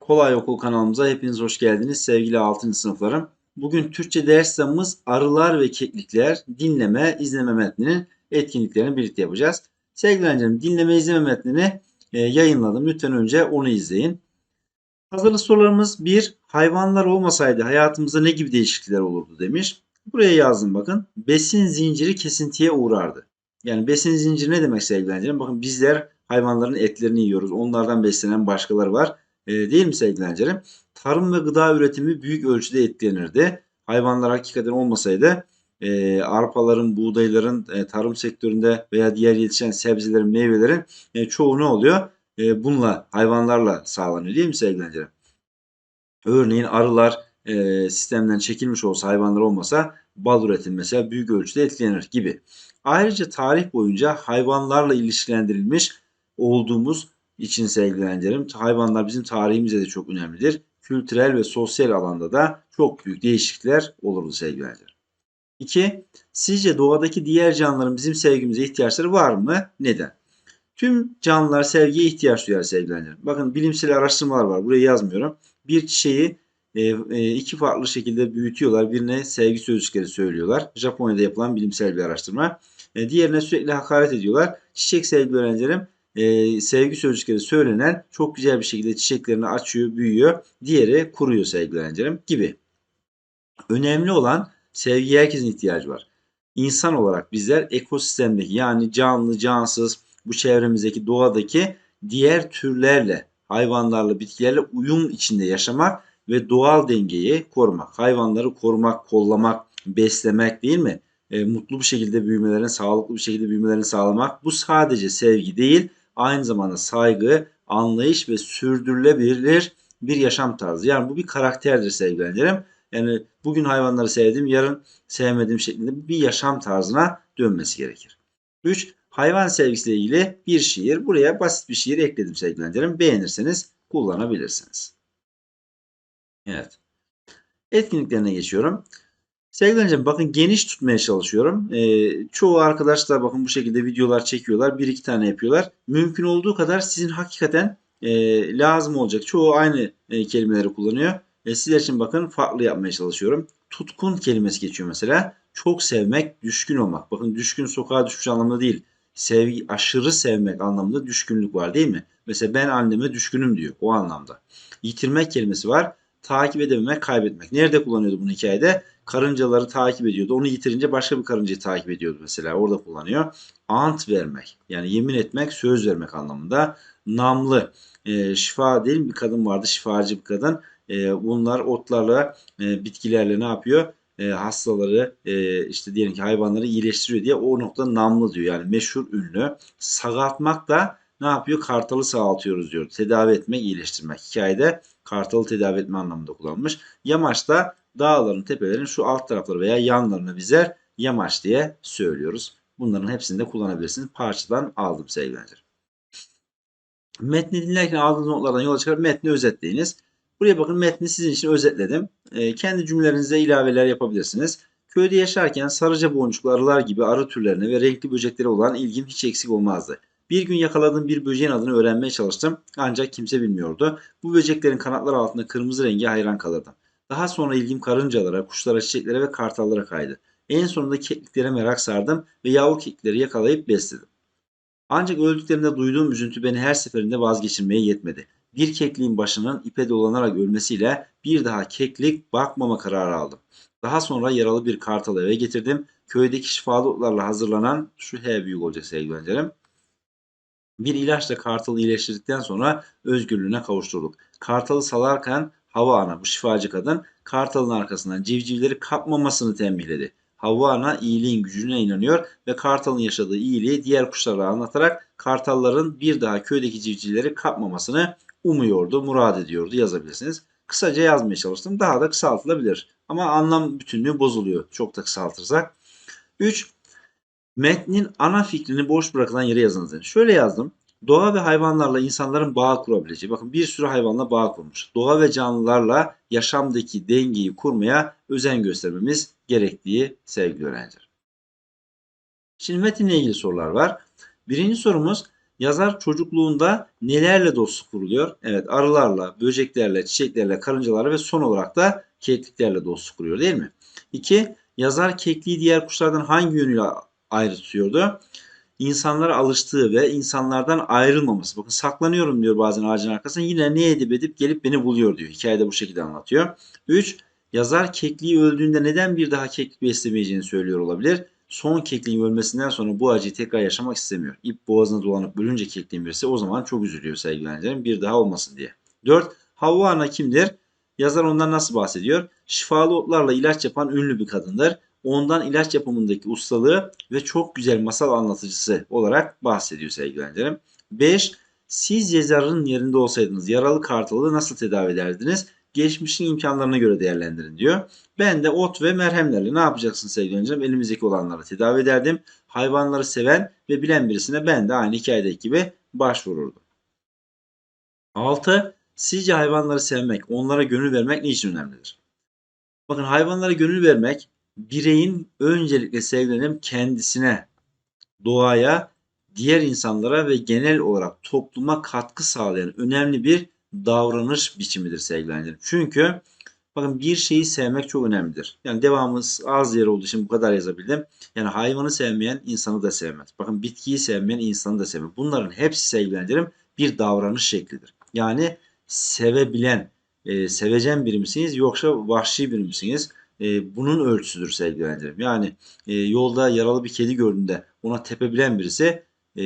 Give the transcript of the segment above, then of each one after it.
Kolay Okul kanalımıza hepiniz hoş geldiniz sevgili 6. sınıflarım. Bugün Türkçe ders kitabımız Arılar ve Keklikler dinleme, izleme metninin etkinliklerini birlikte yapacağız. Sevgili öğrencilerim dinleme, izleme metnini e, yayınladım. Lütfen önce onu izleyin. Hazırlık sorularımız 1. Hayvanlar olmasaydı hayatımızda ne gibi değişiklikler olurdu demiş. Buraya yazdım bakın. Besin zinciri kesintiye uğrardı. Yani besin zinciri ne demek sevgili öğrencilerim? Bakın bizler hayvanların etlerini yiyoruz. Onlardan beslenen başkaları var. E, değil mi sevgili öğrencilerim? Tarım ve gıda üretimi büyük ölçüde etkilenirdi. Hayvanlar hakikaten olmasaydı e, arpaların, buğdayların e, tarım sektöründe veya diğer yetişen sebzelerin, meyvelerin e, çoğu ne oluyor? E, bununla, hayvanlarla sağlanıyor değil mi sevgili öğrencilerim? Örneğin arılar e, sistemden çekilmiş olsa, hayvanlar olmasa bal üretimi mesela büyük ölçüde etkilenir gibi. Ayrıca tarih boyunca hayvanlarla ilişkilendirilmiş olduğumuz için sevgili öğrencilerim hayvanlar bizim tarihimizde de çok önemlidir. Kültürel ve sosyal alanda da çok büyük değişiklikler olurdu sevgili öğrencilerim. 2. Sizce doğadaki diğer canlıların bizim sevgimize ihtiyaçları var mı? Neden? Tüm canlılar sevgiye ihtiyaç duyar sevgili öğrencilerim. Bakın bilimsel araştırmalar var. Buraya yazmıyorum. Bir çiçeği iki farklı şekilde büyütüyorlar. Birine sevgi sözcükleri söylüyorlar. Japonya'da yapılan bilimsel bir araştırma. E, diğerine sürekli hakaret ediyorlar. Çiçek sevgili öğrencilerim e, sevgi sözcükleri söylenen çok güzel bir şekilde çiçeklerini açıyor, büyüyor. Diğeri kuruyor sevgili öğrencilerim gibi. Önemli olan sevgiye herkesin ihtiyacı var. İnsan olarak bizler ekosistemdeki yani canlı, cansız, bu çevremizdeki doğadaki diğer türlerle, hayvanlarla, bitkilerle uyum içinde yaşamak ve doğal dengeyi korumak. Hayvanları korumak, kollamak, beslemek değil mi? E, mutlu bir şekilde büyümelerini, sağlıklı bir şekilde büyümelerini sağlamak. Bu sadece sevgi değil, aynı zamanda saygı, anlayış ve sürdürülebilir bir yaşam tarzı. Yani bu bir karakterdir sevgilerim. Yani bugün hayvanları sevdim, yarın sevmediğim şeklinde bir yaşam tarzına dönmesi gerekir. 3. Hayvan sevgisiyle ilgili bir şiir. Buraya basit bir şiir ekledim sevgilerim. Beğenirseniz kullanabilirsiniz. Evet. Etkinliklerine geçiyorum. Sevgili öğrencim bakın geniş tutmaya çalışıyorum. Ee, çoğu arkadaşlar bakın bu şekilde videolar çekiyorlar. Bir iki tane yapıyorlar. Mümkün olduğu kadar sizin hakikaten e, lazım olacak. Çoğu aynı e, kelimeleri kullanıyor. E, sizler için bakın farklı yapmaya çalışıyorum. Tutkun kelimesi geçiyor mesela. Çok sevmek, düşkün olmak. Bakın düşkün sokağa düşmüş anlamında değil. Sevgi, aşırı sevmek anlamında düşkünlük var değil mi? Mesela ben anneme düşkünüm diyor o anlamda. Yitirmek kelimesi var. Takip edememek, kaybetmek. Nerede kullanıyordu bunu hikayede? karıncaları takip ediyordu. Onu yitirince başka bir karıncayı takip ediyordu mesela. Orada kullanıyor. Ant vermek yani yemin etmek, söz vermek anlamında. Namlı e, şifa değil mi? Bir kadın vardı şifacı bir kadın. E, bunlar otlarla, e, bitkilerle ne yapıyor? E, hastaları e, işte diyelim ki hayvanları iyileştiriyor diye o nokta namlı diyor. Yani meşhur ünlü. Sağaltmak da ne yapıyor? Kartalı sağaltıyoruz diyor. Tedavi etmek, iyileştirmek. Hikayede kartalı tedavi etme anlamında kullanılmış. Yamaçta dağların, tepelerin şu alt tarafları veya yanlarını bize yamaç diye söylüyoruz. Bunların hepsini de kullanabilirsiniz. Parçadan aldım sevgili. Metni dinlerken aldığınız notlardan yola çıkar metni özetleyiniz. Buraya bakın metni sizin için özetledim. E, kendi cümlelerinize ilaveler yapabilirsiniz. Köyde yaşarken sarıca boncuklu arılar gibi arı türlerine ve renkli böceklere olan ilgim hiç eksik olmazdı. Bir gün yakaladığım bir böceğin adını öğrenmeye çalıştım ancak kimse bilmiyordu. Bu böceklerin kanatları altında kırmızı rengi hayran kalırdım. Daha sonra ilgim karıncalara, kuşlara, çiçeklere ve kartallara kaydı. En sonunda kekliklere merak sardım ve yavru keklikleri yakalayıp besledim. Ancak öldüklerinde duyduğum üzüntü beni her seferinde vazgeçirmeye yetmedi. Bir kekliğin başının ipe dolanarak ölmesiyle bir daha keklik bakmama kararı aldım. Daha sonra yaralı bir kartalı eve getirdim. Köydeki şifalı otlarla hazırlanan şu H büyük olacak sevgili öğrencilerim. Bir ilaçla kartalı iyileştirdikten sonra özgürlüğüne kavuşturduk. Kartalı salarken Hava Ana bu şifacı kadın kartalın arkasından civcivleri kapmamasını tembihledi. Havva Ana iyiliğin gücüne inanıyor ve kartalın yaşadığı iyiliği diğer kuşlara anlatarak kartalların bir daha köydeki civcivleri kapmamasını umuyordu, murad ediyordu yazabilirsiniz. Kısaca yazmaya çalıştım. Daha da kısaltılabilir. Ama anlam bütünlüğü bozuluyor. Çok da kısaltırsak. 3. Metnin ana fikrini boş bırakılan yere yazınız. Şöyle yazdım. Doğa ve hayvanlarla insanların bağ kurabileceği. Bakın bir sürü hayvanla bağ kurmuş. Doğa ve canlılarla yaşamdaki dengeyi kurmaya özen göstermemiz gerektiği sevgili öğrenciler. Şimdi metinle ilgili sorular var. Birinci sorumuz Yazar çocukluğunda nelerle dostluk kuruluyor? Evet arılarla, böceklerle, çiçeklerle, karıncalarla ve son olarak da kekliklerle dostluk kuruyor değil mi? 2. Yazar kekliği diğer kuşlardan hangi yönüyle ayrı tutuyordu? İnsanlara alıştığı ve insanlardan ayrılmaması. Bakın saklanıyorum diyor bazen ağacın arkasına. Yine ne edip edip gelip beni buluyor diyor. Hikayede bu şekilde anlatıyor. 3. Yazar kekliği öldüğünde neden bir daha keklik beslemeyeceğini söylüyor olabilir. Son kekliğin ölmesinden sonra bu acıyı tekrar yaşamak istemiyor. İp boğazına dolanıp bölünce kekliğin birisi o zaman çok üzülüyor sevgili öğrencilerim. Bir daha olmasın diye. 4. Havva Ana kimdir? Yazar ondan nasıl bahsediyor? Şifalı otlarla ilaç yapan ünlü bir kadındır. Ondan ilaç yapımındaki ustalığı ve çok güzel masal anlatıcısı olarak bahsediyor sevgili öğrencilerim. 5. Siz yazarın yerinde olsaydınız yaralı kartalı nasıl tedavi ederdiniz? Geçmişin imkanlarına göre değerlendirin diyor. Ben de ot ve merhemlerle ne yapacaksın sevgili öğrencilerim? Elimizdeki olanları tedavi ederdim. Hayvanları seven ve bilen birisine ben de aynı hikayedeki gibi başvururdum. 6. Sizce hayvanları sevmek, onlara gönül vermek niçin önemlidir? Bakın hayvanlara gönül vermek bireyin öncelikle sevgilerim kendisine, doğaya, diğer insanlara ve genel olarak topluma katkı sağlayan önemli bir davranış biçimidir sevgilendirim. Çünkü bakın bir şeyi sevmek çok önemlidir. Yani devamımız az yer olduğu için bu kadar yazabildim. Yani hayvanı sevmeyen insanı da sevmez. Bakın bitkiyi sevmeyen insanı da sevmez. Bunların hepsi sevgilendirim bir davranış şeklidir. Yani sevebilen, e, sevecen biri misiniz yoksa vahşi biri misiniz? E, bunun ölçüsüdür sevgili öğrencilerim. Yani e, yolda yaralı bir kedi gördüğünde ona tepebilen birisi e,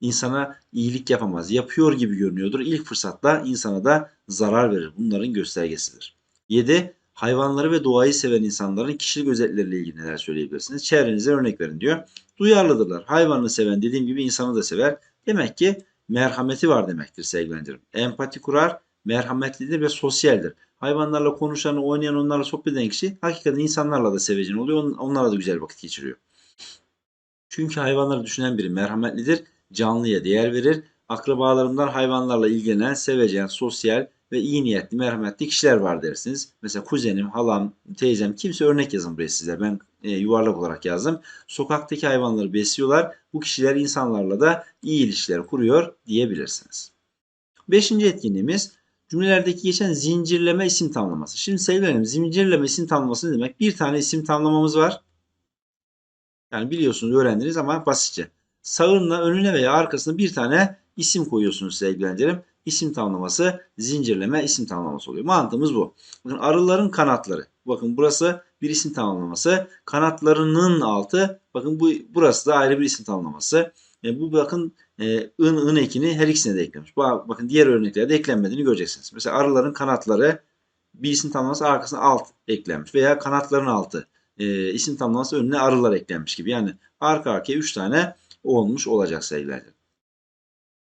insana iyilik yapamaz. Yapıyor gibi görünüyordur. İlk fırsatta insana da zarar verir. Bunların göstergesidir. 7. Hayvanları ve doğayı seven insanların kişilik özellikleriyle ilgili neler söyleyebilirsiniz? Çevrenize örnek verin diyor. Duyarlıdırlar. Hayvanını seven dediğim gibi insanı da sever. Demek ki merhameti var demektir sevgili öğrencilerim. Empati kurar, merhametlidir ve sosyaldir. Hayvanlarla konuşan, oynayan, onlarla sohbet eden kişi hakikaten insanlarla da sevecen oluyor. Onlarla da güzel vakit geçiriyor. Çünkü hayvanları düşünen biri merhametlidir, canlıya değer verir. Akrabalarımdan hayvanlarla ilgilenen, sevecen, sosyal ve iyi niyetli, merhametli kişiler var dersiniz. Mesela kuzenim, halam, teyzem kimse örnek yazın buraya size. Ben e, yuvarlak olarak yazdım. Sokaktaki hayvanları besliyorlar. Bu kişiler insanlarla da iyi ilişkiler kuruyor diyebilirsiniz. Beşinci etkinliğimiz cümlelerdeki geçen zincirleme isim tamlaması. Şimdi sevgilerim zincirleme isim tamlaması ne demek? Bir tane isim tamlamamız var. Yani biliyorsunuz öğrendiniz ama basitçe. Sağına, önüne veya arkasına bir tane isim koyuyorsunuz sevgilendirim. İsim tamlaması zincirleme isim tamlaması oluyor. Mantığımız bu. Bakın arıların kanatları. Bakın burası bir isim tamlaması. Kanatlarının altı. Bakın bu burası da ayrı bir isim tamlaması. E, bu bakın e, ın ın ekini her ikisine de eklemiş. Bakın diğer örneklerde eklenmediğini göreceksiniz. Mesela arıların kanatları bir isim tamlaması arkasına alt eklenmiş veya kanatların altı e, isim tamlaması önüne arılar eklenmiş gibi. Yani arka arkaya 3 tane olmuş olacak sayılarda.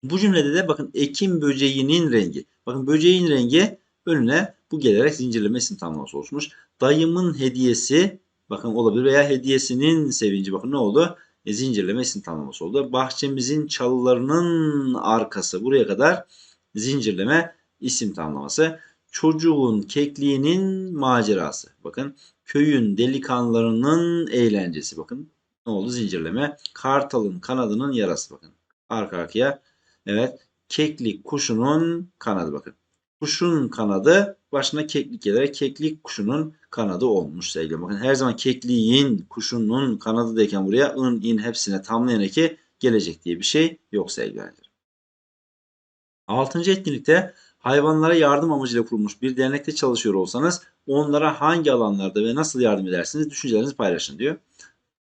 Bu cümlede de bakın ekim böceğinin rengi. Bakın böceğin rengi önüne bu gelerek zincirleme isim tamlaması oluşmuş. Dayımın hediyesi bakın olabilir veya hediyesinin sevinci bakın ne oldu? E, zincirleme isim tamlaması oldu. Bahçemizin çalılarının arkası buraya kadar zincirleme isim tamlaması. Çocuğun kekliğinin macerası. Bakın köyün delikanlılarının eğlencesi. Bakın ne oldu zincirleme. Kartalın kanadının yarası bakın. Arka arkaya. Evet. Keklik kuşunun kanadı bakın. Kuşun kanadı başına keklik gelerek keklik kuşunun kanadı olmuş sevgili. Bakın her zaman kekliğin kuşunun kanadı deyken buraya ın in hepsine tamlayan eki gelecek diye bir şey yok sevgili. Altıncı etkinlikte hayvanlara yardım amacıyla kurulmuş bir dernekte çalışıyor olsanız onlara hangi alanlarda ve nasıl yardım edersiniz düşüncelerinizi paylaşın diyor.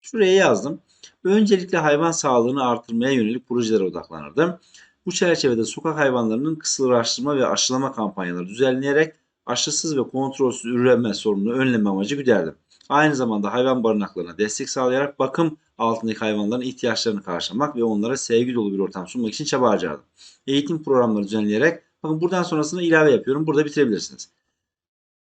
Şuraya yazdım. Öncelikle hayvan sağlığını artırmaya yönelik projelere odaklanırdım. Bu çerçevede sokak hayvanlarının kısırlaştırma ve aşılama kampanyaları düzenleyerek aşısız ve kontrolsüz üreme sorununu önleme amacı güderdim. Aynı zamanda hayvan barınaklarına destek sağlayarak bakım altındaki hayvanların ihtiyaçlarını karşılamak ve onlara sevgi dolu bir ortam sunmak için çaba harcardım. Eğitim programları düzenleyerek bakın buradan sonrasını ilave yapıyorum. Burada bitirebilirsiniz.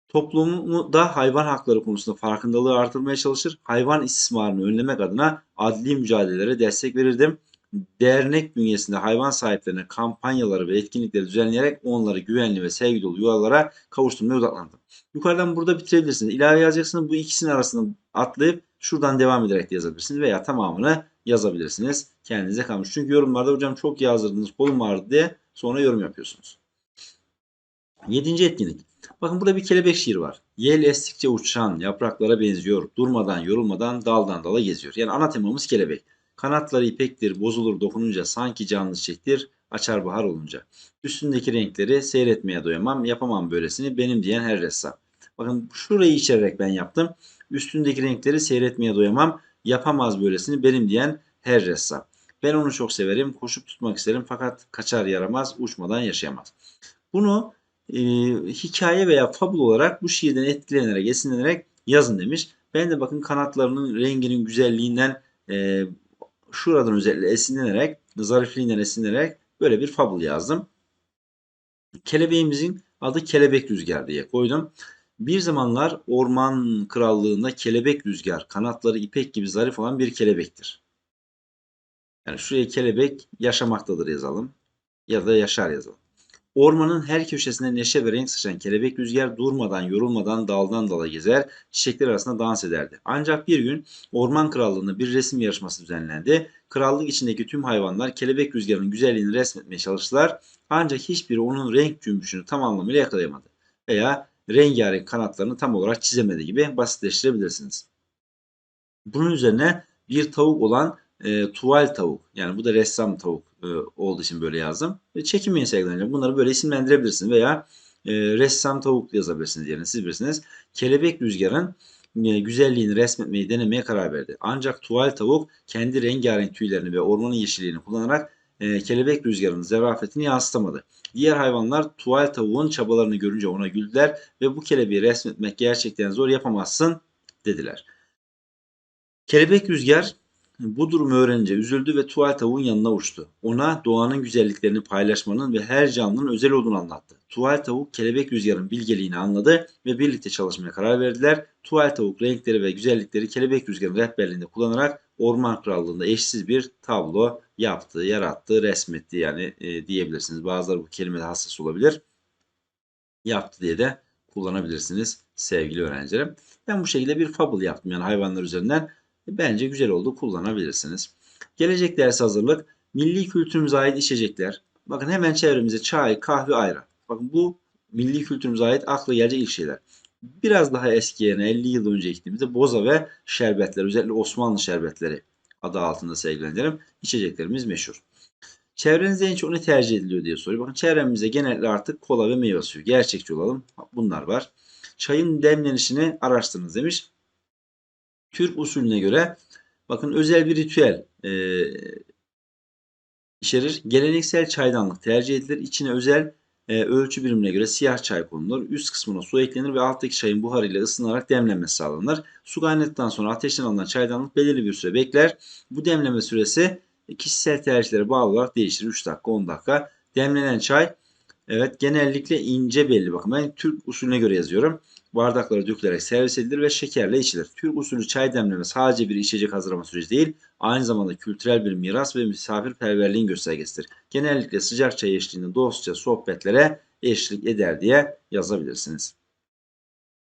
Toplumu da hayvan hakları konusunda farkındalığı artırmaya çalışır. Hayvan istismarını önlemek adına adli mücadelelere destek verirdim. Dernek bünyesinde hayvan sahiplerine kampanyaları ve etkinlikleri düzenleyerek onları güvenli ve sevgi dolu yuvalara kavuşturmaya odaklandım. Yukarıdan burada bitirebilirsiniz. İlave yazacaksınız. Bu ikisinin arasında atlayıp şuradan devam ederek de yazabilirsiniz veya tamamını yazabilirsiniz. Kendinize kalmış. Çünkü yorumlarda hocam çok yazdırdınız kolum ağrıdı diye sonra yorum yapıyorsunuz. Yedinci etkinlik. Bakın burada bir kelebek şiiri var. Yel estikçe uçan yapraklara benziyor. Durmadan yorulmadan daldan dala geziyor. Yani ana temamız kelebek. Kanatları ipektir, bozulur dokununca sanki canlı çiçektir, açar bahar olunca. Üstündeki renkleri seyretmeye doyamam, yapamam böylesini benim diyen her ressam. Bakın şurayı içererek ben yaptım. Üstündeki renkleri seyretmeye doyamam, yapamaz böylesini benim diyen her ressam. Ben onu çok severim, koşup tutmak isterim fakat kaçar yaramaz, uçmadan yaşayamaz. Bunu e, hikaye veya fabul olarak bu şiirden etkilenerek, esinlenerek yazın demiş. Ben de bakın kanatlarının renginin güzelliğinden e, şuradan özellikle esinlenerek, zarifliğinden esinlenerek böyle bir fabul yazdım. Kelebeğimizin adı Kelebek Rüzgar diye koydum. Bir zamanlar orman krallığında kelebek rüzgar, kanatları ipek gibi zarif olan bir kelebektir. Yani şuraya kelebek yaşamaktadır yazalım. Ya da yaşar yazalım. Ormanın her köşesinde neşe ve renk saçan kelebek rüzgar durmadan yorulmadan daldan dala gezer, çiçekler arasında dans ederdi. Ancak bir gün orman krallığında bir resim yarışması düzenlendi. Krallık içindeki tüm hayvanlar kelebek rüzgarının güzelliğini resmetmeye çalıştılar. Ancak hiçbiri onun renk cümbüşünü tam anlamıyla yakalayamadı. Veya rengarenk kanatlarını tam olarak çizemedi gibi basitleştirebilirsiniz. Bunun üzerine bir tavuk olan e, tuval tavuk yani bu da ressam tavuk e, olduğu için böyle yazdım. Ve çekinmeyin sevgili Bunları böyle isimlendirebilirsiniz veya e, ressam tavuk yazabilirsiniz yerine siz bilirsiniz. Kelebek rüzgarın e, güzelliğini resmetmeyi denemeye karar verdi. Ancak tuval tavuk kendi rengarenk tüylerini ve ormanın yeşilliğini kullanarak e, kelebek rüzgarının zarafetini yansıtamadı. Diğer hayvanlar tuval tavuğun çabalarını görünce ona güldüler ve bu kelebeği resmetmek gerçekten zor yapamazsın dediler. Kelebek rüzgar bu durumu öğrenince üzüldü ve tuval tavuğun yanına uçtu. Ona doğanın güzelliklerini paylaşmanın ve her canlının özel olduğunu anlattı. Tuval tavuk kelebek rüzgarın bilgeliğini anladı ve birlikte çalışmaya karar verdiler. Tuval tavuk renkleri ve güzellikleri kelebek rüzgarın rehberliğinde kullanarak orman krallığında eşsiz bir tablo yaptı, yarattı, resmetti yani e, diyebilirsiniz. Bazıları bu kelimede hassas olabilir. Yaptı diye de kullanabilirsiniz sevgili öğrencilerim. Ben bu şekilde bir fable yaptım yani hayvanlar üzerinden. Bence güzel oldu kullanabilirsiniz. Gelecek ders hazırlık. Milli kültürümüze ait içecekler. Bakın hemen çevremize çay, kahve, ayran. Bakın bu milli kültürümüze ait akla gelecek ilk şeyler. Biraz daha eski yerine 50 yıl önce gittiğimizde boza ve şerbetler özellikle Osmanlı şerbetleri adı altında sevgilendirim. içeceklerimiz meşhur. Çevrenizde en çok ne tercih ediliyor diye soruyor. Bakın çevremizde genellikle artık kola ve meyve suyu. Gerçekçi olalım. Bunlar var. Çayın demlenişini araştırınız demiş. Türk usulüne göre bakın özel bir ritüel e, içerir. Geleneksel çaydanlık tercih edilir. İçine özel e, ölçü birimine göre siyah çay konulur. Üst kısmına su eklenir ve alttaki çayın buharıyla ısınarak demlenmesi sağlanır. Su kaynadıktan sonra ateşten alınan çaydanlık belirli bir süre bekler. Bu demleme süresi kişisel tercihlere bağlı olarak değişir. 3 dakika 10 dakika. Demlenen çay evet genellikle ince belli. Bakın ben Türk usulüne göre yazıyorum bardaklara dökülerek servis edilir ve şekerle içilir. Türk usulü çay demleme sadece bir içecek hazırlama süreci değil, aynı zamanda kültürel bir miras ve misafirperverliğin göstergesidir. Genellikle sıcak çay eşliğinde dostça sohbetlere eşlik eder diye yazabilirsiniz.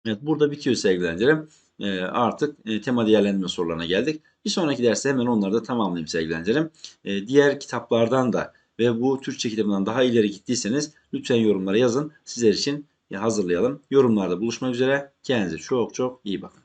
Evet burada bitiyor sevgili. E, artık e, tema değerlendirme sorularına geldik. Bir sonraki derste hemen onları da tamamlayayım sevgili. E, diğer kitaplardan da ve bu Türkçe kitabından daha ileri gittiyseniz lütfen yorumlara yazın. Sizler için hazırlayalım. Yorumlarda buluşmak üzere. Kendinize çok çok iyi bakın.